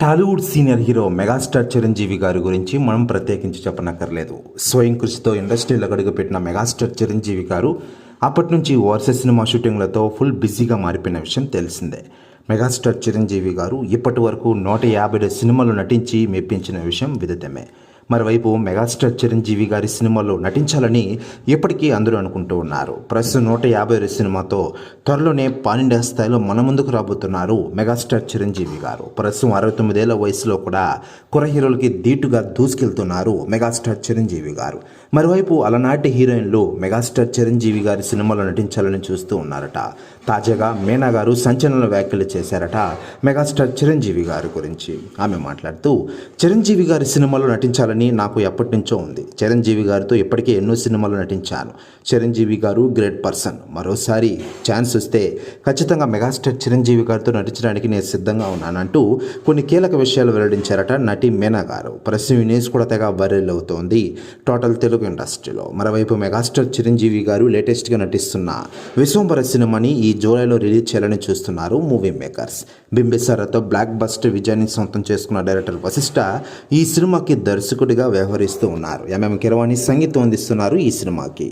Tollywood senior hero megastar Chiranjeevi గారి గురించి మనం ప్రత్యేకించి చెప్పనక్కర్లేదు. స్వయం కృషితో ఇండస్ట్రీలో అడుగుపెట్టిన మెగాస్టార్ చిరంజీవి గారు అప్పటి నుంచి వరుస సినిమా షూటింగ్లతో ఫుల్ బిజీగా మారిపోయిన విషయం తెలిసిందే. మెగాస్టార్ చిరంజీవి గారు ఇప్పటి వరకు నూట యాభై సినిమాలు నటించి మెప్పించిన విషయం విదితమే. మరోవైపు మెగాస్టార్ చిరంజీవి గారి సినిమాలో నటించాలని ఇప్పటికీ అందరూ అనుకుంటూ ఉన్నారు. ప్రస్తుతం నూట యాభై సినిమాతో త్వరలోనే పాన్ స్థాయిలో మన ముందుకు రాబోతున్నారు మెగాస్టార్ చిరంజీవి గారు. ప్రస్తుతం అరవై తొమ్మిదేళ్ళ వయసులో కూడా కుర హీరోలకి ధీటుగా దూసుకెళ్తున్నారు మెగాస్టార్ చిరంజీవి గారు. మరోవైపు అలనాటి హీరోయిన్లు మెగాస్టార్ చిరంజీవి గారి సినిమాలో నటించాలని చూస్తూ ఉన్నారట. తాజాగా మీనా గారు సంచలన వ్యాఖ్యలు చేశారట మెగాస్టార్ చిరంజీవి గారి గురించి. ఆమె మాట్లాడుతూ చిరంజీవి గారి సినిమాలో నటించాలని నాకు ఎప్పటి నుంచో ఉంది. చిరంజీవి గారితో ఇప్పటికే ఎన్నో సినిమాలు నటించాను. చిరంజీవి గారు గ్రేట్ పర్సన్. మరోసారి ఛాన్స్ వస్తే ఖచ్చితంగా మెగాస్టార్ చిరంజీవి గారితో నటించడానికి నేను సిద్ధంగా ఉన్నానంటూ కొన్ని కీలక విషయాలు వెల్లడించారట నటి మీనా గారు. ప్రస్తుతం వినేష్ కూడా తెగ వైరల్ అవుతోంది టోటల్ తెలుగు ఇండస్ట్రీలో. మరోవైపు మెగాస్టార్ చిరంజీవి గారు లేటెస్ట్గా నటిస్తున్న విశ్వంబర సినిమాని ఈ జూలైలో రిలీజ్ చేయాలని చూస్తున్నారు మూవీ మేకర్స్. బింబిసారాతో బ్లాక్ బస్టర్ విజయాన్ని సొంతం చేసుకున్న డైరెక్టర్ వశిష్ఠ ఈ సినిమాకి దర్శకుడు దర్శకుడిగా వ్యవహరిస్తూ ఉన్నారు. ఎంఎం కిరవాణి సంగీతం అందిస్తున్నారు ఈ సినిమాకి.